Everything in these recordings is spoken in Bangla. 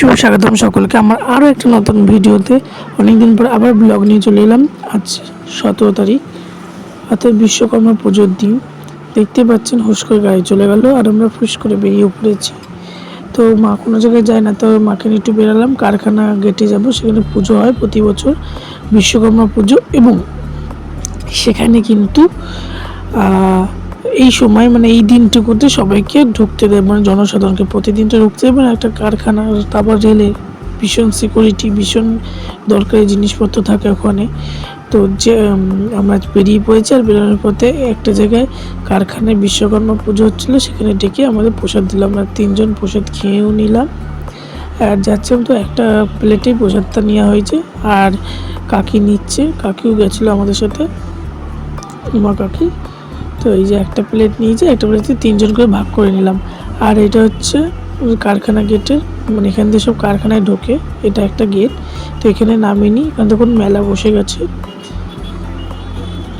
সুস্বাগতম সকলকে। আমার আরও একটা নতুন ভিডিওতে অনেকদিন পর আবার ব্লগ নিয়ে চলে এলাম। আজ সতেরো তারিখ অর্থাৎ বিশ্বকর্মা পুজোর দিন। দেখতে পাচ্ছেন হুশ করে গাড়ি চলে গেল আর আমরা ফুস করে বেরিয়ে পড়েছি। তো মা কোনো জায়গায় যায় না, তো মাকে নিয়ে একটু বেরালাম। কারখানা গেটে যাব, সেখানে পুজো হয় প্রতি বছর বিশ্বকর্মা পুজো এবং সেখানে কিন্তু এই সময় মানে এই দিনটুকুতে সবাইকে ঢুকতে দেয় মানে জনসাধারণকে প্রতিদিনটা ঢুকতে দেবে না একটা কারখানা, তারপর রেলে, ভীষণ সিকিউরিটি ভীষণ দরকারি জিনিসপত্র থাকে ওখানে। তো যে আমরা বেরিয়ে পড়েছি আর বেরোনোর পথে একটা জায়গায় কারখানায় বিশ্বকর্মা পুজো হচ্ছিল, সেখানে ডেকে আমাদের প্রসাদ দিলাম। আমরা তিনজন প্রসাদ খেয়েও নিলাম। আর যাচ্ছিলাম তো একটা প্লেটেই প্রসাদটা নেওয়া হয়েছে। আর কাকি নিচ্ছে, কাকিও গেছিল আমাদের সাথে। উমা কাকি? তো এই যে একটা প্লেট নিয়েছে একটা প্লেটে তিনজন করে ভাগ করে নিলাম। আর এটা হচ্ছে কারখানা গেটের মানে এখান দিয়ে সব কারখানায় ঢোকে, এটা একটা গেট তো এখানে নামিনি কারণ তখন মেলা বসে গেছে।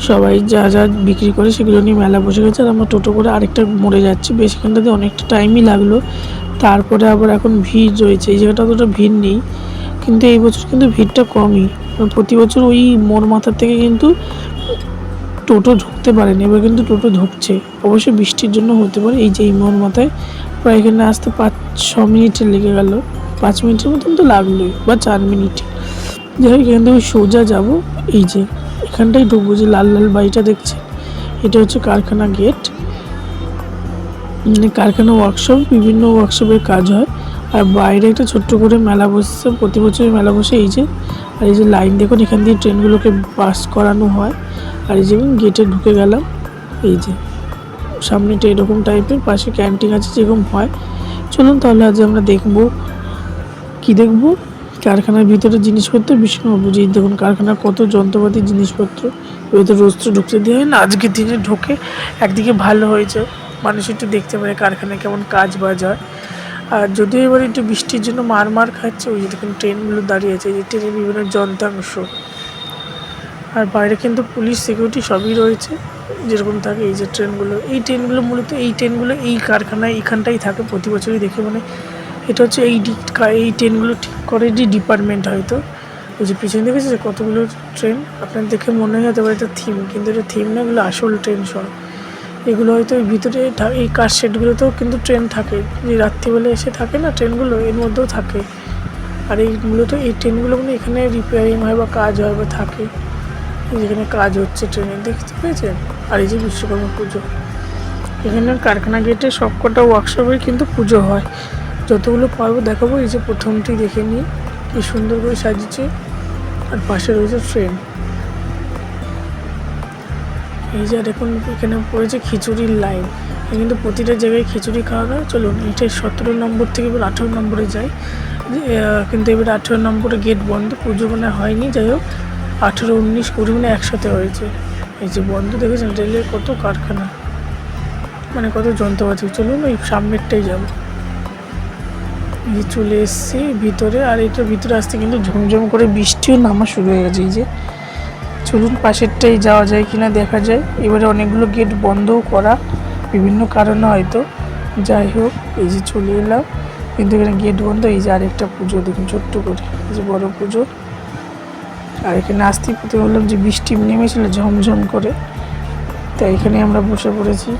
সবাই যা যা বিক্রি করে সেগুলো নিয়ে মেলা বসে গেছে, আর আমরা টোটো করে আরেকটা মরে যাচ্ছি। বেশ এখানটাতে অনেকটা টাইমই লাগল। তারপরে আবার এখন ভিড় রয়েছে, এই জায়গাটা অতটা ভিড় নেই। কিন্তু এই বছর কিন্তু ভিড়টা কমই। প্রতি বছর ওই মোড় মাথার থেকে কিন্তু টোটো ঢুকতে পারেনি, এবার কিন্তু টোটো ঢুকছে। অবশ্যই বৃষ্টির জন্য হতে পারে, এই যে এই মোড় মাথায়। প্রায় এখানে আসতে পাঁচ, ছ মিনিটের লেগে গেল। পাঁচ মিনিটের মতন তো লাগলোই, বা চার মিনিট। যাই হোক, এখান থেকে সোজা যাব। এই যে এখানটাই ঢুকবো যে লাল লাল বাড়িটা দেখছে এটা হচ্ছে কারখানা গেট। মানে কারখানা ওয়ার্কশপ বিভিন্ন ওয়ার্কশপের কাজ হয়। আর বাইরে একটা ছোট্ট করে মেলা বসছে, প্রতি বছরই মেলা বসে এই যে। আর এই যে লাইন দেখুন, এখান দিয়ে ট্রেনগুলোকে পাস করানো হয়। আর এই যে আমি গেটে ঢুকে গেলাম। এই যে, সামনেটা এরকম টাইপের পাশে ক্যান্টিন আছে যেরকম হয়। চলুন তাহলে আজ আমরা দেখব, কি দেখব? কারখানার ভিতরে জিনিসপত্র ভীষণ অবুঝি দেখুন কারখানার কত যন্ত্রপাতি, জিনিসপত্র ভেতরে রোজ ঢুকতে দেওয়া হয় না আজকের দিনে ঢোকে একদিকে ভালো হয়েছে, মানুষ একটু দেখতে পারে কারখানায় কেমন কাজ বাজ হয় আর যদিও এবার একটু বৃষ্টির জন্য মার মার খাচ্ছে, ওই যে দেখুন ট্রেনগুলো দাঁড়িয়ে আছে যে ট্রেনের বিভিন্ন যন্ত্রাংশ। আর বাইরে কিন্তু পুলিশ সিকিউরিটি সবই রয়েছে, যেরকম থাকে এই যে ট্রেনগুলো। এই ট্রেনগুলো মূলত, এই ট্রেনগুলো এই কারখানায়, এইখানটাই থাকে প্রতি বছরই দেখে মানে এটা হচ্ছে এই এই ট্রেনগুলো ঠিক করে যে ডিপার্টমেন্ট হয়তো। ওই যে পিছনে দেখেছে যে কতগুলো ট্রেন? আপনার দেখে মনে হয় হতে পারে এটা থিম কিন্তু এটা থিম না, এগুলো আসল ট্রেন সব। এগুলো হয়তো ভিতরে এই কার শেডগুলোতেও কিন্তু ট্রেন থাকে। যে রাত্রিবেলা এসে থাকে না ট্রেনগুলো, এর মধ্যেও থাকে। আর এই মূলত এই ট্রেনগুলো মানে এখানে রিপেয়ারিং হয় বা কাজ হয় বা থাকে। যেখানে কাজ হচ্ছে ট্রেনের দেখতে পেয়েছেন? আর এই যে বিশ্বকর্মা পুজো। এখানে কারখানা গেটে সবকটা ওয়ার্কশপে কিন্তু পুজো হয়। যতগুলো পারব দেখাবো এই যে প্রথমটি দেখে নিই। কি সুন্দর করে সাজিয়েছে। আর পাশে রয়েছে ট্রেন এই যে এখন এখানে পড়েছে খিচুড়ির লাইন কিন্তু প্রতিটা জায়গায় খিচুড়ি খাওয়া হয়। চলুন এটা সতেরো নম্বর থেকে এবার আঠেরো নম্বরে যায় যে, আহ, কিন্তু এবার আঠেরো নম্বরে গেট বন্ধ। পুজো মানে হয়নি। যাই হোক আঠেরো, উনিশ, কুড়ি মানে একসাথে হয়েছে। এই যে বন্ধ দেখেছেন, রেলের কত কারখানা? মানে কত যন্ত্রপাতি। চলুন ওই সামনেরটাই যাব। চলে এসছি ভিতরে, আর এটার ভিতরে আসতে কিন্তু ঝমঝম করে বৃষ্টিও নামা শুরু হয়ে গেছে। এই যে চলুন পাশেরটাই যাওয়া যায় কিনা দেখা যায়। এবারে অনেকগুলো গেট বন্ধও করা, বিভিন্ন কারণে হয়তো। যাই হোক, এই যে চলে এলাম। কিন্তু এখানে গেট বন্ধ, এই যে আরেকটা পুজো, দেখুন ছোট্ট করে। এই যে বড় পুজো। আর এখানে আসতেই প্রথমে বললাম যে বৃষ্টি নেমেছিল ঝমঝম করে। তাই এখানে আমরা বসে পড়েছি,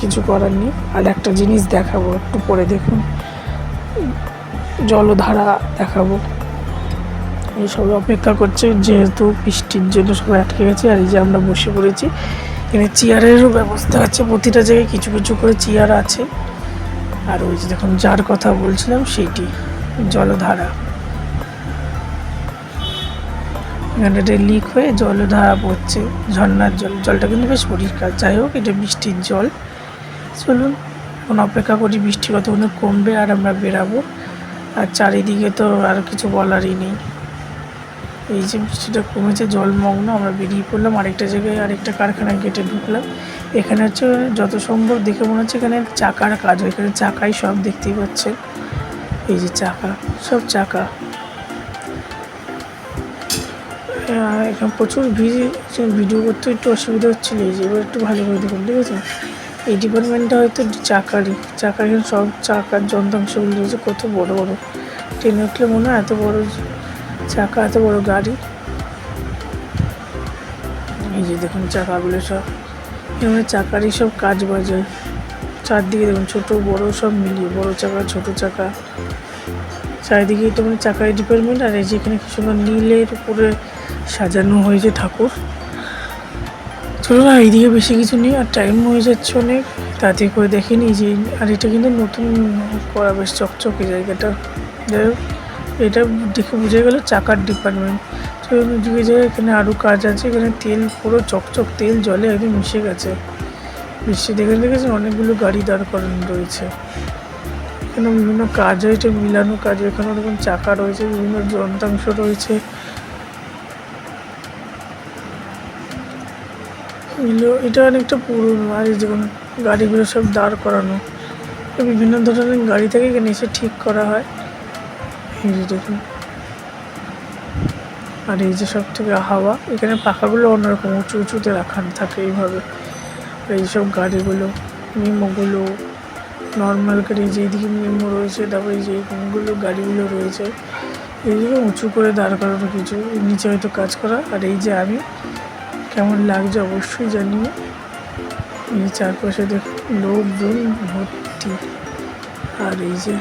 কিছু করার নেই। আর একটা জিনিস দেখাবো, একটু পরে দেখুন। জলধারা দেখাবো। এই সবাই অপেক্ষা করছে, যেহেতু বৃষ্টির জন্য সবাই আটকে গেছে, আর এই যে আমরা বসে পড়েছি। এখানে চেয়ারেরও ব্যবস্থা আছে, প্রতিটা জায়গায় কিছু কিছু করে চেয়ার আছে। আর ওই যে দেখুন, যার কথা বলছিলাম সেইটি জলধারা। এখানে এটা লিক হয়ে জলধারা পড়ছে, ঝর্নার জল। জলটা কিন্তু বেশ পরিষ্কার। যাই হোক, এটা বৃষ্টির জল। চলুন, এখন অপেক্ষা করি বৃষ্টি কতক্ষণ কমবে আর আমরা বেরাবো। আর চারিদিকে তো আর কিছু বলারই নেই। এই যে বৃষ্টিটা কমেছে জলমগ্ন আমরা বেরিয়ে পড়লাম আরেকটা জায়গায়, আরেকটা কারখানায় গেটে ঢুকলাম। এখানে হচ্ছে যত সম্ভব দেখে মনে হচ্ছে এখানে চাকার কাজ হয়। এখানে চাকাই সব দেখতেই পাচ্ছেন। এই যে চাকা, সব চাকা। এখানে প্রচুর ভিড় ভিডিও করতে একটু অসুবিধা হচ্ছিল, এই যে এবার একটু ভালো করে দেখুন, ঠিক আছে? এই ডিপার্টমেন্টটা হয়তো চাকারই, চাকার সব চাকার যন্ত্রাংশগুলো রয়েছে কত বড় বড়। ট্রেনে উঠলে মনে হয় এত বড় চাকা, এত বড় গাড়ি। এই যে দেখুন চাকাগুলো সব, এখানে চাকারই সব কাজ বাজে। চারদিকে দেখুন ছোট, বড় সব মিলিয়ে, বড় চাকা, ছোট চাকা। চারিদিকে তো মানে চাকার ডিপার্টমেন্ট আর এই যে এখানে সুন্দর নীলের উপরে সাজানো হয়েছে ঠাকুর। চলো না এইদিকে বেশি কিছু নেই, আর টাইম হয়ে যাচ্ছে অনেক। তাতে করে দেখিনি যে, আর এটা কিন্তু নতুন করা বেশ চকচকে জায়গাটা। যাই হোক, এটা দেখে বুঝে গেল চাকার ডিপার্টমেন্ট তো দিকে যায় এখানে আরও কাজ আছে। এখানে তেল, পুরো চকচক তেল, জলে একদম মিশে গেছে। মিশে, দেখে দেখেছেন, অনেকগুলো গাড়ি দাঁড় করানো রয়েছে। এখানে বিভিন্ন কাজ হয়েছে মিলানো কাজ এখানে ওরকম চাকা রয়েছে, বিভিন্ন যন্ত্রাংশ রয়েছে। এগুলো এটা অনেকটা পুরনো আর যেমন গাড়িগুলো সব দাঁড় করানো। বিভিন্ন ধরনের গাড়ি থেকে এখানে এসে ঠিক করা হয়। এই যে দেখুন। আর এই যে সব থেকে হাওয়া, এখানে পাখাগুলো অন্যরকম, উঁচু উঁচুতে রাখা থাকে এইভাবে। এই সব গাড়িগুলো, মেমোগুলো নর্মাল গাড়ি যেদিকে মেমো রয়েছে, তারপরে যে কোনগুলো গাড়িগুলো রয়েছে। এইগুলো উঁচু করে দাঁড় করানো কিছু, নিচে হয়তো কাজ করা। আর এই যে আমি কেমন লাগছে অবশ্যই জানিও। এই চারপাশে দেখুন লোকজন, ভর্তি। আর এই যে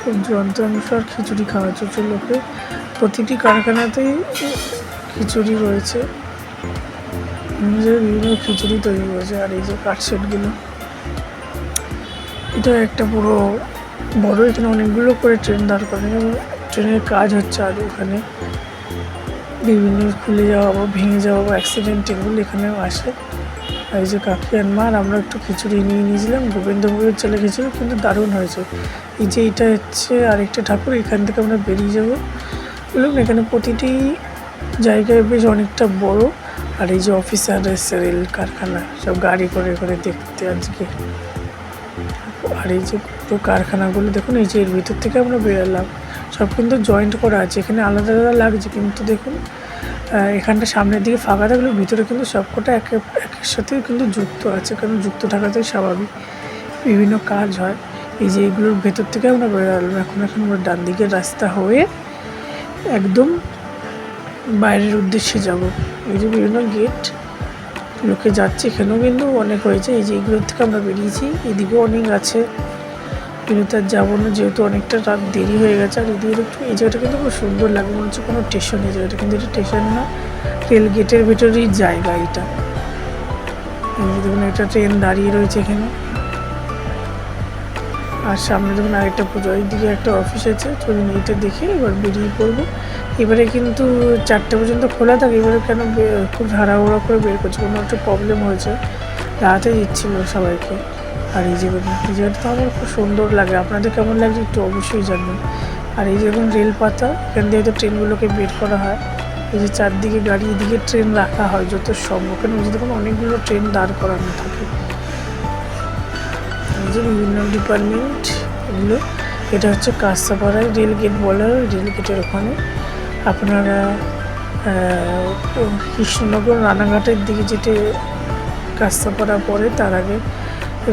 সব যন্ত্রাংশ খিচুড়ি খাওয়া হচ্ছে লোকে। প্রতিটি কারখানাতেই খিচুড়ি রয়েছে। বিভিন্ন খিচুড়ি তৈরি করেছে আর এই যে কাঠশেটগুলো এটা একটা পুরো বড়, এখানে অনেকগুলো করে ট্রেন দাঁড় করে ট্রেনের কাজ হচ্ছে আর ওখানে। বিভিন্ন খুলে যাওয়া বা ভেঙে যাওয়া বা অ্যাক্সিডেন্ট এগুলো এখানেও আসে। আর এই যে কাকিয়ান মার আমরা একটু খিচুড়ি নিয়ে নিয়েছিলাম, গোবিন্দভোগের চলে গেছিল, কিন্তু দারুণ হয়েছে। এই যে এটা হচ্ছে আরেকটা ঠাকুর, এখান থেকে আমরা বেরিয়ে যাব। বললাম এখানে প্রতিটি জায়গায় বেশ অনেকটা বড়। আর এই যে অফিসার রেল কারখানা, সব গাড়ি করে করে দেখতে আজকে। আর এই যে পুরো কারখানাগুলো, দেখুন, এই যে এর ভিতর থেকে আমরা বেরোলাম। সব কিন্তু জয়েন্ট করা আছে, এখানে আলাদা আলাদা লাগছে, কিন্তু দেখুন এখানটা সামনের দিকে ফাঁকা থাকলেও ভিতরে কিন্তু সবকটা একে, একের সাথে কিন্তু যুক্ত আছে, কারণ যুক্ত থাকাটাই স্বাভাবিক। বিভিন্ন কাজ হয়। এই যে এগুলোর ভেতর থেকে আমরা বেরোলাম। এখন এখন আমরা ডান দিকের রাস্তা হয়ে একদম বাইরের উদ্দেশ্যে যাব। এই যে বিভিন্ন গেট লোকে যাচ্ছে এখানেও কিন্তু অনেক হয়েছে। এই যে এগুলোর থেকে আমরা বেরিয়েছি, এদিকেও অনেক আছে। কিন্তু আর যাব না, যেহেতু অনেকটা রাত দেরি হয়ে গেছে, আর এদিকে একটু এই জায়গাটা কিন্তু খুব সুন্দর লাগে, মনে হচ্ছে কোনো স্টেশন এই জায়গাটা কিন্তু এটা স্টেশন না রেল গেটের ভেতরেই জায়গা এটা। দেখুন, একটা ট্রেন দাঁড়িয়ে রয়েছে এখানে। আর সামনে দেখুন আরেকটা পুজো দিকে একটা অফিস আছে, চলুন এইটা দেখে এবার বেরিয়ে পড়ব। এবারে কিন্তু চারটে পর্যন্ত খোলা থাকে, এবারে কেন খুব ধারাহুড়া করে বের করছে, কোনো একটা প্রবলেম হয়েছে। রাতে দিচ্ছিল সবাইকে। আর এই যে এই জায়গাটা আমার খুব সুন্দর লাগে, আপনাদের কেমন লাগছে একটু অবশ্যই জানবেন। আর এই যে দেখুন রেল পাতা এখান দিয়ে তো ট্রেনগুলোকে বের করা হয়। এই যে চারদিকে গাড়ি, এদিকে ট্রেন রাখা হয় যত সম্ভব, কেন দেখুন অনেকগুলো ট্রেন দাঁড় করানো থাকে। যে বিভিন্ন ডিপার্টমেন্ট এগুলো এটা হচ্ছে কাস্তাপাড়ায় রেল গেট বলা হয় রেল গেটের ওখানে। আপনারা কৃষ্ণনগর রানাঘাটের দিকে যেতে কাস্তাপাড়া পড়ে, তার আগে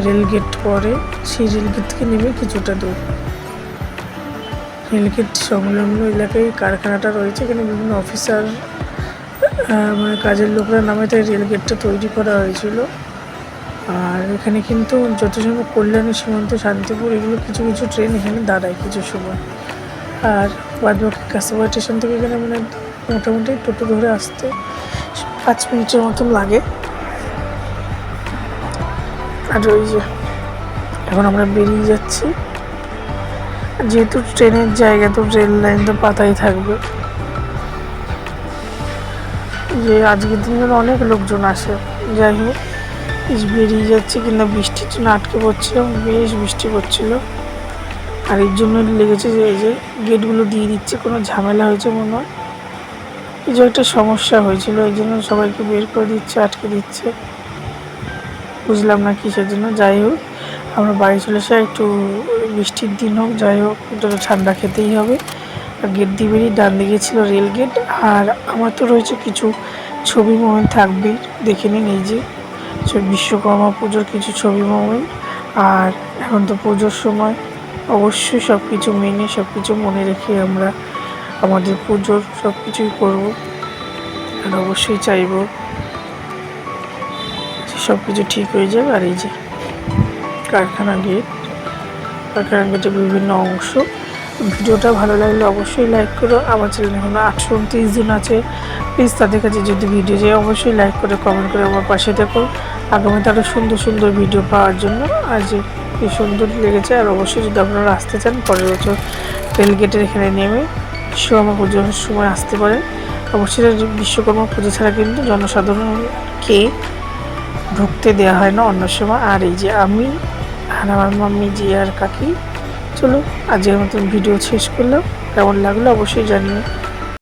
রেল গেট পড়ে। সেই রেল গেট থেকে নেমে কিছুটা দূর। রেল গেট সংলগ্ন এলাকায় কারখানাটা রয়েছে, এখানে বিভিন্ন অফিসার মানে কাজের লোকরা নামে তাই রেল গেটটা তৈরি করা হয়েছিল। আর এখানে কিন্তু যত সময় কল্যাণী, সীমান্ত, শান্তিপুর, এগুলো কিছু কিছু ট্রেন এখানে দাঁড়ায় কিছু সময়। আর বাদবাকি কাস্টমার স্টেশন থেকে এখানে মানে মোটামুটি টোটো ধরে আসতে পাঁচ মিনিটের মতন লাগে। আর ওই যে, এখন আমরা বেরিয়ে যাচ্ছি। যেহেতু ট্রেনের জায়গা, তো রেল লাইন তো পাতাই থাকবে। যে আজকের দিনে অনেক লোকজন আসে, যাই হোক। বেশ বেরিয়ে যাচ্ছে কিন্তু বৃষ্টির জন্য আটকে পড়ছিলাম বেশ বৃষ্টি পড়ছিল। আর এর জন্য লেগেছে যে, এই যে গেটগুলো দিয়ে দিচ্ছে, কোনো ঝামেলা হয়েছে মনে হয়। কিছু একটা সমস্যা হয়েছিল, এই জন্য সবাইকে বের করে দিচ্ছে, আটকে দিচ্ছে। বুঝলাম না কিসের জন্য, যাই হোক, আমরা বাড়ি চলে এসে একটু বৃষ্টির দিন হোক, যাই হোক একটু ঠান্ডা খেতেই হবে। আর গেট দিয়ে বেরিয়ে ডান দিকে ছিল রেল গেট, আর আমার তো রয়েছে কিছু ছবি মনে থাকবেই, দেখে নিন এই যে। বিশ্বকর্মা পুজোর কিছু ছবি মোমেন্ট আর এখন তো পুজোর সময়। অবশ্যই সব কিছু মেনে সব কিছু মনে রেখে আমরা আমাদের পুজোর সব কিছুই করব। আর অবশ্যই চাইব সব কিছু ঠিক হয়ে যাবে আর এই যে কারখানা গেট কারখানা গেটের বিভিন্ন অংশ। ভিডিওটা ভালো লাগলে অবশ্যই লাইক করো। আমার চ্যানেল এখন আটশো উনত্রিশ জন আছে। প্লিজ তাদের কাছে যদি ভিডিও যায়, অবশ্যই লাইক করে কমেন্ট করে আমার পাশে দেখো আগামীতে আরও সুন্দর সুন্দর ভিডিও পাওয়ার জন্য। আজ কি সুন্দর লেগেছে, আর অবশ্যই যদি আপনারা আসতে চান, পরের বছর রেল গেটের এখানে নেমে বিশ্বকর্মা পুজোর সময় আসতে পারেন। অবশ্যই বিশ্বকর্মা পুজো ছাড়া কিন্তু জনসাধারণকে ঢুকতে দেওয়া হয় না অন্য সময়। আর এই যে আমি আর আমার মাম্মি জি আর কাকি চলো আজকের মতন ভিডিও শেষ করলাম। কেমন লাগল অবশ্যই জানিও।